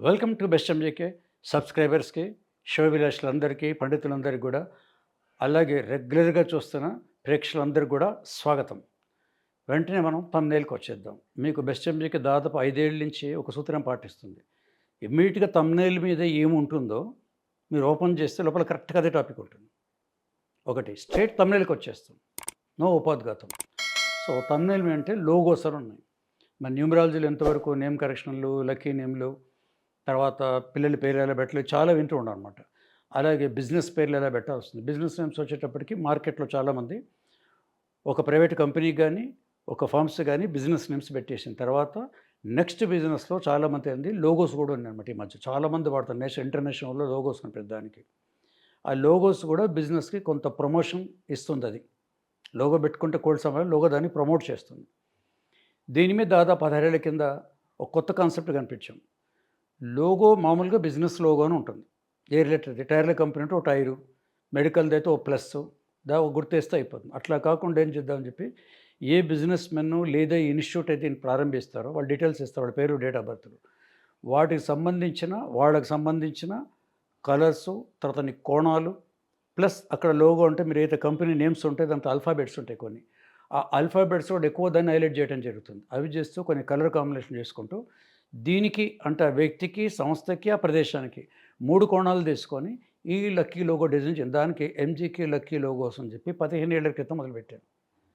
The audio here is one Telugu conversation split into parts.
వెల్కమ్ టు బెస్ట్ ఎంజేకే సబ్స్క్రైబర్స్కి షో విలాసులందరికీ పండితులందరికీ కూడా అలాగే రెగ్యులర్గా చూస్తున్న ప్రేక్షకులందరికీ కూడా స్వాగతం. వెంటనే మనం తమ్నేల్కి వచ్చేద్దాం. మీకు బెస్ట్ ఎంజేకి దాదాపు ఐదేళ్ళ నుంచి ఒక సూత్రం పాటిస్తుంది. ఇమ్మీడియట్గా తమ్నేల్ మీద ఏముంటుందో మీరు ఓపెన్ చేస్తే లోపల కరెక్ట్గా అదే టాపిక్ ఉంటుంది. ఒకటి స్ట్రేట్ తమ్నేల్కి వచ్చేస్తాం. నో ఉపోద్ఘాతం సో తమ్నేల్ అంటే లోగోస్ ఉన్నాయి. మన న్యూమరాలజీలు ఎంతవరకు నేమ్ కరెక్షన్లు లక్కీ నేమ్లు తర్వాత పిల్లల పేర్లు ఎలా పెట్టాలి చాలా వింటూ ఉన్నాం అనమాట అలాగే బిజినెస్ పేర్లు ఎలా పెట్టాల్సి వస్తుంది బిజినెస్ నేమ్స్ వచ్చేటప్పటికి మార్కెట్లో చాలామంది ఒక ప్రైవేట్ కంపెనీకి కానీ ఒక ఫార్మ్స్ కానీ బిజినెస్ నేమ్స్ పెట్టేసిన తర్వాత నెక్స్ట్ బిజినెస్లో చాలామంది ఏంది లోగోస్ కూడా ఉన్నాయి అనమాట ఈ మధ్య. చాలామంది వాడతారు. నేషనల్ ఇంటర్నేషనల్లో లోగోస్ అని దానికి ఆ లోగోస్ కూడా బిజినెస్కి కొంత ప్రమోషన్ ఇస్తుంది అది. లోగో పెట్టుకుంటే కోల్డ్ సమయంలో లోగో దాన్ని ప్రమోట్ చేస్తుంది. దీని మీద దాదాపు పదహారేళ్ళ కింద ఒక కొత్త కాన్సెప్ట్ కనిపించాం. లోగో మామూలుగా బిజినెస్ లోగో అని ఉంటుంది. ఏ రిలేటెడ్ టైర్ల కంపెనీ అంటే ఒక టైరు మెడికల్ది అయితే ఓ ప్లస్ దా గుర్తేస్తే అయిపోతుంది. అట్లా కాకుండా ఏం చేద్దామని చెప్పి ఏ బిజినెస్ మెన్ లేదా ఇన్స్టిట్యూట్ అయితే ప్రారంభిస్తారో వాళ్ళ డీటెయిల్స్ ఇస్తారు వాళ్ళ పేరు డేట్ ఆఫ్ బర్త్ వాటికి సంబంధించిన వాళ్ళకి సంబంధించిన కలర్స్ తర్వాత కోణాలు ప్లస్ అక్కడ లోగో అంటే మీరు అయితే కంపెనీ నేమ్స్ ఉంటాయి దాంట్లో అల్ఫాబెట్స్ ఉంటాయి కొన్ని. ఆ అల్ఫాబెట్స్ కూడా ఎక్కువ దాన్ని హైలైట్ చేయడం జరుగుతుంది. అవి చేస్తూ కొన్ని కలర్ కాంబినేషన్ చేసుకుంటూ దీనికి అంటే ఆ వ్యక్తికి సంస్థకి ఆ ప్రదేశానికి మూడు కోణాలు తీసుకొని ఈ లక్కీ లోగో డిజైన్ చేయండి. దానికి ఎంజీకే లక్కీ లోగోస్ అని చెప్పి పదిహేను ఏళ్ళ క్రితం మొదలుపెట్టాను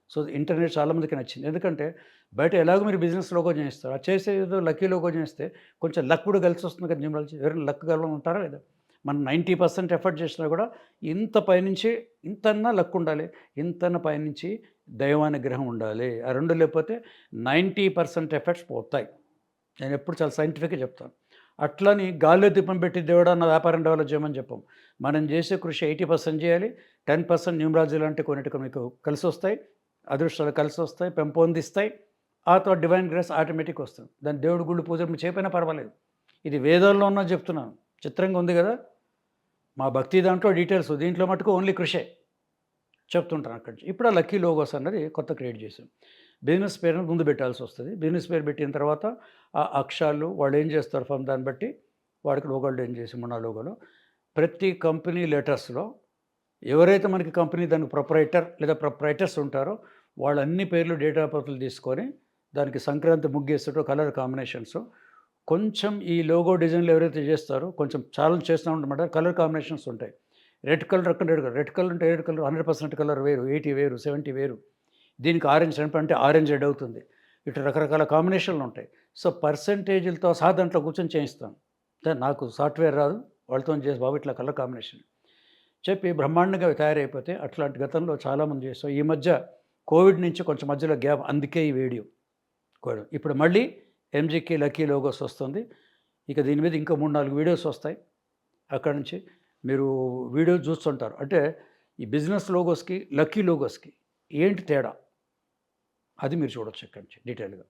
సో ఇంటర్నెట్ చాలామందికి నచ్చింది. ఎందుకంటే బయట ఎలాగో మీరు బిజినెస్ లోగో చేస్తారు ఆ చేసే ఏదో లక్కీ లోగో చేస్తే కొంచెం లక్ కూడా కలిసి వస్తుంది కదా న్యూమరాలజీ ఎవరైనా లక్ కలవడం ఉంటారా లేదా? మనం నైంటీ పర్సెంట్ ఎఫర్ట్ చేసినా కూడా ఇంత పైనుంచి ఇంతన్నా లక్ ఉండాలి. ఇంతన్న పైనుంచి దైవానుగ్రహం ఉండాలి. ఆ రెండు లేకపోతే నైంటీ పర్సెంట్ ఎఫర్ట్స్ పోతాయి. నేను ఎప్పుడు చాలా సైంటిఫిక్గా చెప్తాను. అట్లని గాల్లో దీపం పెట్టి దేవుడు అన్న వ్యాపారం డెవలప్ చేయమని చెప్పాం. మనం చేసే కృషి ఎయిటీ పర్సెంట్ చేయాలి. టెన్ పర్సెంట్ న్యూమరాజీ లాంటి కొన్నిటికి మీకు కలిసి వస్తాయి. అదృష్టాలు కలిసి వస్తాయి పెంపొందిస్తాయి ఆ తర్వాత డివైన్ గ్రేస్ ఆటోమేటిక్ వస్తుంది. దాని దేవుడు గుళ్ళు పూజ మీరు చేయకపోయినా పర్వాలేదు. ఇది వేదాల్లో ఉన్నా చెప్తున్నాను. చిత్రంగా ఉంది కదా? మా భక్తి దాంట్లో డీటెయిల్స్ దీంట్లో మటుకు ఓన్లీ కృషే. చెప్తుంటాను అక్కడి నుంచి. ఇప్పుడు ఆ లక్కీ లోగోస్ అన్నది కొత్త క్రియేట్ చేసాం బిజినెస్ పేరును ముందు పెట్టాల్సి వస్తుంది. బిజినెస్ పేరు పెట్టిన తర్వాత ఆ అక్షరాలు వాళ్ళు ఏం చేస్తారు ఫామ్ దాన్ని బట్టి వాడికి లోగోలు ఏం చేసి మొన్న లోగోలో ప్రతి కంపెనీ లెటర్స్లో ఎవరైతే మనకి కంపెనీ దానికి ప్రొపరైటర్ లేదా ప్రొపరైటర్స్ ఉంటారో వాళ్ళ అన్ని పేర్లు డేటా పత్రులు తీసుకొని దానికి సంక్రాంతి ముగ్గేసేటో కలర్ కాంబినేషన్స్ కొంచెం ఈ లోగో డిజైన్లు ఎవరైతే చేస్తారో కొంచెం చాలా చేస్తూ ఉంటామంటే. కలర్ కాంబినేషన్స్ ఉంటాయి. రెడ్ కలర్ అక్కడ రెడ్ కలర్. రెడ్ కలర్ అంటే red colour hundred percent colour వేరు ఎయిటీ వేరు సెవెంటీ వేరు. దీనికి ఆరెంజ్ అంటే ఆరెంజ్ రెడ్ అవుతుంది. ఇటు రకరకాల కాంబినేషన్లు ఉంటాయి. సో పర్సంటేజీలతో సహా దాంట్లో కూర్చొని చేయిస్తాను. నాకు సాఫ్ట్వేర్ రాదు. వాళ్ళతో చేసి బాబు ఇట్లా కలర్ కాంబినేషన్. చెప్పి బ్రహ్మాండంగా తయారైపోతే అట్లాంటి గతంలో చాలామంది చేస్తాం. ఈ మధ్య కోవిడ్ నుంచి కొంచెం మధ్యలో గ్యాప్ అందుకే ఈ వీడియో. కూడా ఇప్పుడు మళ్ళీ ఎంజీకే లక్కీ లోగోస్ వస్తుంది. ఇక దీని మీద ఇంకా మూడు నాలుగు వీడియోస్ వస్తాయి. అక్కడ నుంచి మీరు వీడియో చూస్తుంటారు. అంటే ఈ బిజినెస్ లోగోస్కి లక్కీ లోగోస్కి ఏంటి తేడా? అది మీరు చూడొచ్చు ఇక్కడి నుంచి డీటెయిల్గా.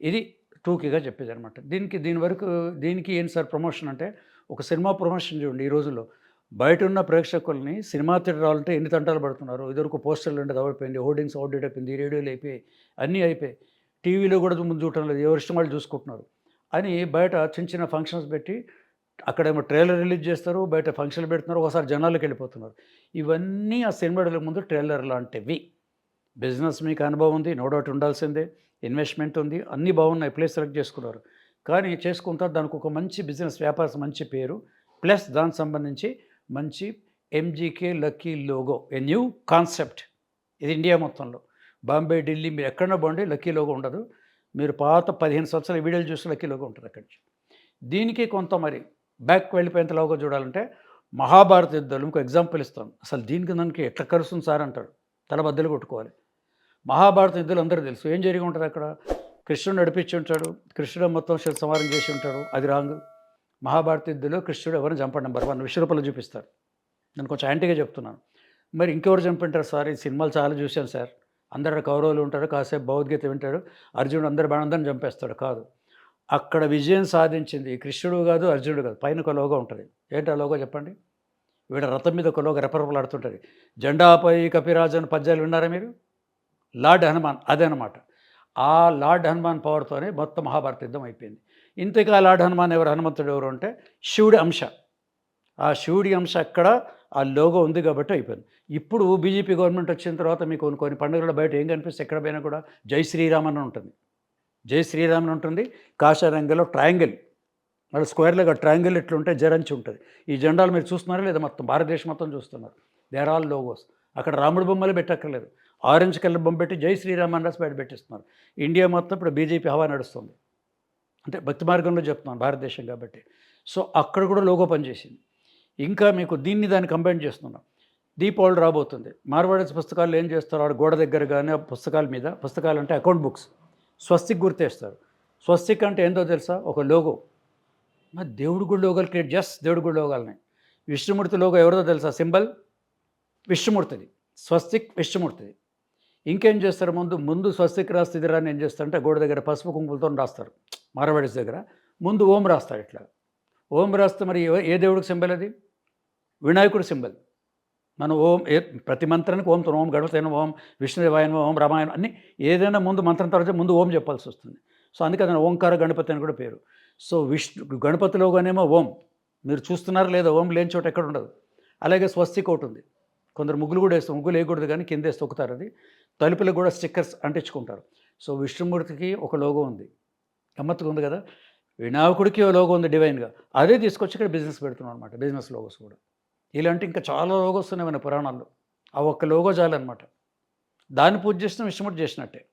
ఇది టూకీగా చెప్పేది అనమాట దీనికి దీని వరకు దీనికి ఏంటి సార్ ప్రమోషన్ అంటే ఒక సినిమా ప్రమోషన్ చూడండి ఈ రోజుల్లో. బయట ఉన్న ప్రేక్షకుల్ని సినిమా థియేటర్ రావాలంటే ఎన్ని తంటాలు పడుతున్నారు? ఇదివరకు పోస్టర్లు అంటే అవడిపోయింది హోర్డింగ్స్ అవుట్డేట్ అయిపోయింది రేడియోలు అయిపోయి అన్నీ అయిపోయి టీవీలో కూడా ముందు చూడటం లేదు ఎవరి ఇష్టం వాళ్ళు చూసుకుంటున్నారు. అని బయట చిన్న చిన్న ఫంక్షన్స్ పెట్టి అక్కడేమో ట్రైలర్ రిలీజ్ చేస్తారు బయట ఫంక్షన్లు పెడుతున్నారు ఒకసారి జనాలకు వెళ్ళిపోతున్నారు. ఇవన్నీ ఆ సినిమా ముందు ట్రైలర్ లాంటివి. బిజినెస్ మీకు అనుభవం ఉంది నో డౌట్ ఉండాల్సిందే. ఇన్వెస్ట్మెంట్ ఉంది అన్నీ బాగున్నాయి ప్లేస్ సెలెక్ట్ చేసుకున్నారు. కానీ చేసుకుంటారు దానికి ఒక మంచి బిజినెస్ వ్యాపారం మంచి పేరు ప్లస్ దానికి సంబంధించి మంచి MGK lucky logo a new concept ఇది ఇండియా మొత్తంలో. బాంబే ఢిల్లీ మీరు ఎక్కడన్నా బాగుండే లక్కీ లోగో ఉండదు. మీరు పాత పదిహేను సంవత్సరాల వీడియోలు చూస్తే లక్కీ లోగో ఉంటుంది అక్కడి నుంచి. దీనికి కొంత మరి బ్యాక్ వెళ్ళిపోయేంత లోగో చూడాలంటే మహాభారత యుద్ధాలు ఇంకో ఎగ్జాంపుల్ ఇస్తాను. అసలు దీనికి దానికి ఎట్లా కలుస్తుంది సార్ అంటారు తల బద్దలు కొట్టుకోవాలి. మహాభారత యుద్ధాలు అందరూ తెలుసు. ఏం జరిగి ఉంటుంది అక్కడ? కృష్ణుడు నడిపించి ఉంటాడు. కృష్ణుడు మొత్తం శివ సంహారం చేసి ఉంటాడు. అది రాంగ్. మహాభారత యుద్ధంలో కృష్ణుడు ఎవరిని చంపడం నెంబర్ వన్. విశ్వరూపంలో చూపిస్తారు. నేను కొంచెం యాంటీగా చెప్తున్నాను. మరి ఇంకెవరు చంపింటారు? సార్ ఈ సినిమాలు చాలా చూశాను సార్. అందరు కౌరవులు ఉంటారు. కాసేపు భగవద్గీత వింటాడు. అర్జునుడు అందరు బాణందరిని చంపేస్తాడు. కాదు. అక్కడ విజయం సాధించింది కృష్ణుడు కాదు అర్జునుడు కాదు. పైన ఒక లోగో ఉంటుంది. ఏంటి ఆ లోగో చెప్పండి? వీడ రథం మీద ఒక లోగో రెపరెపలాడుతుంటుంది. జెండాపై కపిరాజన్ పద్యాలు విన్నారా మీరు? లార్డ్ హనుమాన్ అదనమాట అనమాట ఆ లార్డ్ హనుమాన్ పవర్తోనే మొత్తం మహాభారత యుద్ధం అయిపోయింది ఇంతకాల లార్డ్ హనుమాన్ ఎవరు? హనుమంతుడు ఎవరు అంటే శివుడి అంశ. ఆ శివుడి అంశ అక్కడ ఆ లోగో ఉంది కాబట్టి అయిపోయింది. ఇప్పుడు బీజేపీ గవర్నమెంట్ వచ్చిన తర్వాత మీకు కొన్ని కొన్ని పండుగల బయట ఏం కనిపిస్తే ఎక్కడ పోయినా కూడా జై శ్రీరామ్ అని ఉంటుంది. జై శ్రీరామ్ అని ఉంటుంది. కాషారంగలో ట్రయాంగిల్. మళ్ళీ స్క్వేర్లో ట్రయాంగిల్ ఇట్లుంటే జరంచి ఉంటుంది. ఈ జెండాలు మీరు చూస్తున్నారా లేదా మొత్తం? భారతదేశం మొత్తం చూస్తున్నారు. దేర్ ఆల్ లోగోస్ అక్కడ రాముడి బొమ్మలు పెట్టక్కర్లేదు. ఆరెంజ్ కలర్ బొమ్మ పెట్టి జై శ్రీరామ్ అని రాసి బయట పెట్టిస్తున్నారు. ఇండియా మొత్తం ఇప్పుడు బీజేపీ హవా నడుస్తుంది. అంటే భక్తి మార్గంలో చెప్తున్నాను భారతదేశం కాబట్టి. సో అక్కడ కూడా లోగో పనిచేసింది ఇంకా మీకు దీన్ని దాన్ని కంబైన్ చేస్తున్నాం. దీపావళి రాబోతుంది. మార్వాడీస్ పుస్తకాలు ఏం చేస్తారు ఆడ గోడ దగ్గర కానీ పుస్తకాల మీద పుస్తకాలు అంటే అకౌంట్ బుక్స్ స్వస్తిక్ గుర్తేస్తారు. స్వస్తిక్ అంటే ఏందో తెలుసా? ఒక లోగో. మరి దేవుడి గుడి లోగాలు క్రియేట్ జస్ట్ దేవుడు గుడి లోగాలని. విష్ణుమూర్తి లోగో ఎవరిదో తెలుసా? సింబల్? విష్ణుమూర్తిది. స్వస్తిక్ విష్ణుమూర్తిది. ఇంకేం చేస్తారు? ముందు ముందు స్వస్తిక రాస్తే రాని ఏం చేస్తారంటే గోడ దగ్గర పసుపు కుంకులతో రాస్తారు. మారవాడిస్ దగ్గర. ముందు ఓం రాస్తారు ఇట్లా. ఓం రాస్తే మరి ఏ దేవుడికి సింబల్ అది? వినాయకుడి సింబల్. మనం ఓం ఏ ప్రతి మంత్రానికి ఓంతో ఓం గణపతి ఓం విష్ణుదేవాయన ఓం రామాయణ అన్ని ఏదైనా ముందు మంత్రం తర్వాత ముందు ఓం చెప్పాల్సి వస్తుంది. సో అందుకే అతను ఓంకార గణపతి అని కూడా పేరు. సో విష్ణు గణపతిలోగానేమో ఓం. మీరు చూస్తున్నారు లేదా ఓం లేని చోట ఎక్కడ ఉండదు. అలాగే స్వస్తిక్ ఒకటి ఉంది. కొందరు ముగ్గులు కూడా వేస్తారు. ముగ్గులు వేయకూడదు కానీ కింద వేసి తొక్కుతారు అది. తలుపులకు కూడా స్టిక్కర్స్ అంటించుకుంటారు. సో విష్ణుమూర్తికి ఒక లోగో ఉంది. గమ్మత్తుగా ఉంది కదా? వినాయకుడికి లోగో ఉంది డివైన్గా. అదే తీసుకొచ్చి ఇక్కడ బిజినెస్ పెడుతున్నాం అనమాట బిజినెస్ లోగోస్ కూడా. ఇలాంటి ఇంకా చాలా లోగోస్ ఉన్నాయి మన పురాణాల్లో. ఆ ఒక్క లోగో చాలన్నమాట దాన్ని పూజ చేసిన విష్ణుమూర్తి చేసినట్టే.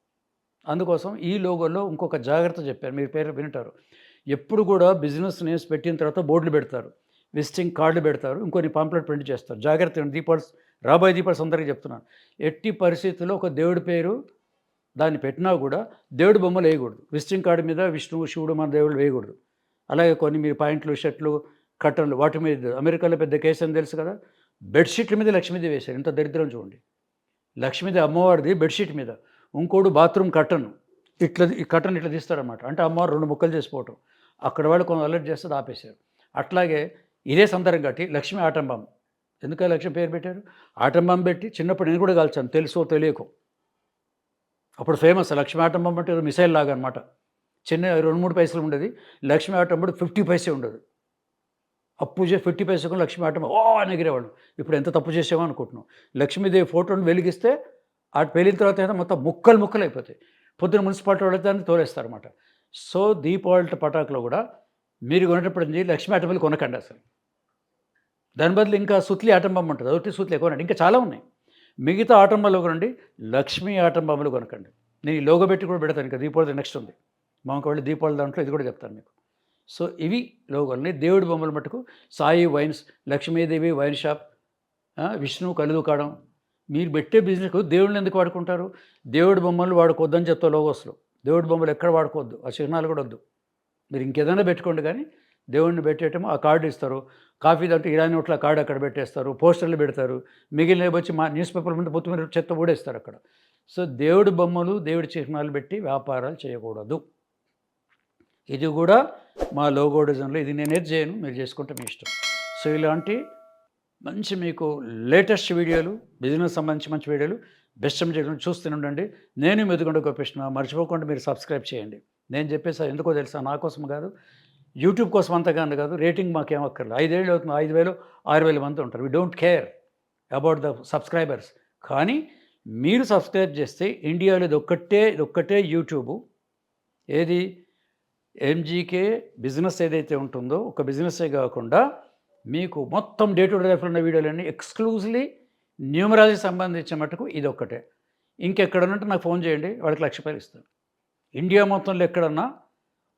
అందుకోసం ఈ లోగోలో ఇంకొక జాగ్రత్త చెప్పారు. మీరు పేరు వింటారు. ఎప్పుడు కూడా బిజినెస్ నేమ్స్ పెట్టిన తర్వాత బోర్డులు పెడతారు. విజిటింగ్ కార్డులు పెడతారు ఇంకొన్ని పాంప్లెట్ ప్రింట్ చేస్తారు. జాగ్రత్త దీపావళి రాబోయే దీపావళి అందరికీ చెప్తున్నాను. ఎట్టి పరిస్థితుల్లో ఒక దేవుడి పేరు దాన్ని పెట్టినా కూడా దేవుడి బొమ్మలు వేయకూడదు. విజిటింగ్ కార్డు మీద విష్ణువు శివుడు మన దేవుడు వేయకూడదు. అలాగే కొన్ని మీరు పాయింట్లు షర్ట్లు కట్టన్లు వాటి మీద అమెరికాలో పెద్ద కేసు అని తెలుసు కదా? బెడ్షీట్ల మీద లక్ష్మీదేవి వేశారు. ఇంత దరిద్రం చూడండి. లక్ష్మీదేవి అమ్మవారిది బెడ్షీట్ మీద. ఇంకోడు బాత్రూమ్ కట్టను ఇట్లా ఈ కట్టను ఇట్లా తీస్తారనమాట అంటే అమ్మవారు రెండు ముక్కలు చేసిపోవటం అక్కడ వాళ్ళు కొంత అలర్ట్ చేస్తే ఆపేశారు. అట్లాగే ఇదే సందర్భం కట్టి లక్ష్మీ ఆటంబం. ఎందుక లక్ష్మి పేరు పెట్టారు? ఆటంబం పెట్టి చిన్నప్పుడు నేను కూడా కాల్చాను తెలుసో తెలియకో. అప్పుడు ఫేమస్ లక్ష్మీ ఆటంబం అంటే మిసైల్ లాగా అనమాట చిన్న రెండు మూడు పైసలు ఉండేది. లక్ష్మీ ఆటంబడు ఫిఫ్టీ పైసే ఉండదు. అప్పు చేసి ఫిఫ్టీ పైసకు లక్ష్మీ ఆటం ఓ అని ఇప్పుడు ఎంత తప్పు చేసామో అనుకుంటున్నాం. లక్ష్మీదేవి ఫోటోను వెలిగిస్తే ఆ పెళ్ళిన తర్వాత అయితే మొత్తం ముక్కలు ముక్కలు అయిపోతాయి పొద్దున మున్సిపాలిటీ వాళ్ళు దాన్ని తోలేస్తారన్నమాట. సో దీపావళి పటాకులో కూడా మీరు కొనేటప్పుడు లక్ష్మీ ఆటంబలు కొనకండి అసలు. దాని బదులు ఇంకా సుత్లి ఆటంబం ఉంటుంది ఒకటి సుత్లి కొనండి. ఇంకా చాలా ఉన్నాయి. మిగతా ఆటంబాలు కొనండి లక్ష్మీ ఆటంబములు కొనకండి. నేను ఈ లోగో పెట్టి కూడా పెడతాను ఇంకా దీపావళి నెక్స్ట్ ఉంది. మా ఒకవేళ దీపావళి దాంట్లో ఇది కూడా చెప్తాను మీకు. సో ఇవి లోగోలని దేవుడి బొమ్మల మటుకు Sai wines Lakshmidevi wine shop Vishnu కలుదు కాడం. మీరు పెట్టే బిజినెస్ దేవుడిని ఎందుకు వాడుకుంటారు? దేవుడి బొమ్మలు వాడుకోవద్దని చెప్తా లోగోస్లో. దేవుడి బొమ్మలు ఎక్కడ వాడుకోవద్దు? ఆ చిహ్నాలు కూడా వద్దు. మీరు ఇంకేదైనా పెట్టుకోండి కానీ దేవుడిని పెట్టేయటం ఆ కార్డు ఇస్తారు. కాఫీ దాంట్లో ఇరానీ నోట్ల కార్డు అక్కడ పెట్టేస్తారు. పోస్టర్లు పెడతారు. మిగిలిన వచ్చి మా న్యూస్ పేపర్ ముందు పొత్తు చెత్త ఊడేస్తారు అక్కడ. సో దేవుడి బొమ్మలు దేవుడి చిహ్నాలు పెట్టి వ్యాపారాలు చేయకూడదు. ఇది కూడా మా లోగో డిజైన్లో ఇది నేనేది చేయను మీరు చేసుకుంటే మీ ఇష్టం. సో ఇలాంటి మంచి మీకు లేటెస్ట్ వీడియోలు బిజినెస్ సంబంధించి మంచి వీడియోలు బెస్ట్ చేయడం చూస్తూనే ఉండండి. నేను మెదుగుండ గోపిష్ణ. మర్చిపోకుండా మీరు సబ్స్క్రైబ్ చేయండి. నేను చెప్పేసా ఎందుకో తెలుసా? నా కోసం కాదు యూట్యూబ్ కోసం అంతగానే కాదు రేటింగ్ మాకేం అక్కర్లేదు ఐదేళ్ళు అవుతుంది ఐదు వేలు ఆరు వేల మంది ఉంటారు. We don't care about the subscribers కానీ మీరు సబ్స్క్రైబ్ చేస్తే ఇండియాలో ఇది ఒక్కటే ఇది ఒక్కటే యూట్యూబ్. ఏది? ఎంజీకే బిజినెస్ ఏదైతే ఉంటుందో ఒక బిజినెస్సే కాకుండా మీకు మొత్తం డే టు డే లైఫ్లో ఉన్న వీడియోలన్నీ ఎక్స్క్లూజివ్లీ న్యూమరాలజీ సంబంధించిన మటుకు ఇది ఒక్కటే. ఇంకెక్కడనంటే నాకు ఫోన్ చేయండి వాళ్ళకి లక్ష రూపాయలు ఇస్తాను. ఇండియా మొత్తంలో ఎక్కడన్నా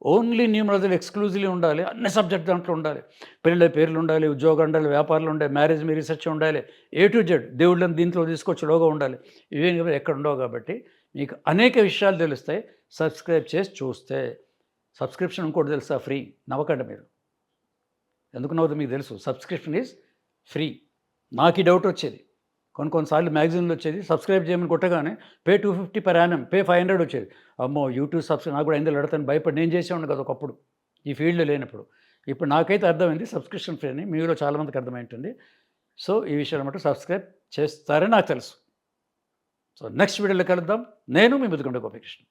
ఓన్లీ న్యూమరాలజీ ఎక్స్క్లూజివ్లీ ఉండాలి అన్ని సబ్జెక్ట్ దాంట్లో ఉండాలి. పిల్లల పేర్లు ఉండాలి ఉద్యోగం ఉండాలి వ్యాపారాలు ఉండాలి మ్యారేజ్ మీ రీసెర్చ్ ఉండాలి ఏ టు జెడ్ దేవుళ్ళని దీంట్లో తీసుకొచ్చి లోగా ఉండాలి ఇవేం ఎక్కడ ఉండవు కాబట్టి మీకు అనేక విషయాలు తెలుస్తాయి. సబ్స్క్రైబ్ చేసి చూస్తే సబ్స్క్రిప్షన్ ఇంకోటి తెలుసా? ఫ్రీ. నవ్వకండి మీరు. ఎందుకు నవ్వుతుంది? మీకు తెలుసు. Subscription is free. నాకు ఈ డౌట్ వచ్చేది. కొన్ని కొన్నిసార్లు మ్యాగజైన్లు వచ్చేది సబ్స్క్రైబ్ చేయమని కొట్టగానే pay two fifty per annum pay five hundred వచ్చేది. అమ్మో యూట్యూబ్ సబ్స్క్రైబ్ నాకు కూడా ఎందులో అడతాను భయపడి నేను చేసేవాడిని కదా ఒకప్పుడు. ఈ ఫీల్డ్లో లేనప్పుడు. ఇప్పుడు నాకైతే అర్థమైంది సబ్స్క్రిప్షన్ ఫ్రీ అని మీలో చాలామందికి అర్థమైంటుంది సో ఈ విషయాలు మటు సబ్స్క్రైబ్ చేస్తారని నాకు తెలుసు. సో నెక్స్ట్ వీడియోలో కలుద్దాం. నేను మీ ముదుగుండ గోపికృష్ణ.